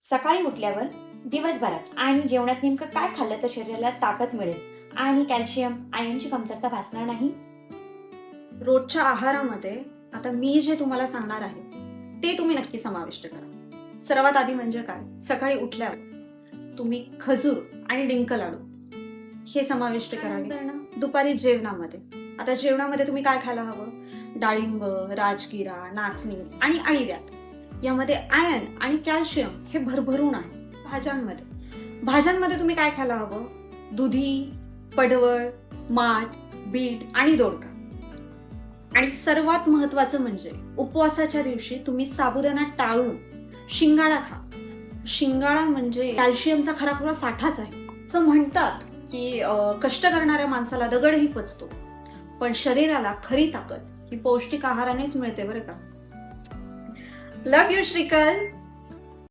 सकाळी उठल्यावर दिवसभरात आणि जेवणात नेमकं काय खाल्लं तर शरीराला ताकद मिळेल आणि कॅल्शियम आयनची कमतरता भासणार नाही? रोजच्या आहारामध्ये आता मी जे तुम्हाला सांगणार आहे ते तुम्ही नक्की समाविष्ट करा. सर्वात आधी म्हणजे काय? सकाळी उठल्यावर तुम्ही खजूर आणि डिंक लाडू. हे समाविष्ट करावे. दुपारी जेवणामध्ये. आता जेवणामध्ये तुम्ही काय खायला हवं? डाळिंब राजगिरा नाचणी आणि अळीव्यात यामध्ये आयन आणि कॅल्शियम हे भरभरून आहे भाज्यांमध्ये. भाज्यांमध्ये तुम्ही काय खायला हवं? दुधी पडवळ माठ बीट आणि दोडका. आणि सर्वात महत्वाचं म्हणजे उपवासाच्या दिवशी तुम्ही साबुदाणा टाळून शिंगाडा खा. शिंगाळा म्हणजे कॅल्शियमचा खराखुरा साठाच आहे. असं म्हणतात की कष्ट करणाऱ्या माणसाला दगडही पचतो. पण शरीराला खरी ताकद ही पौष्टिक आहारानेच मिळते बरं का? Love you, Shrikal.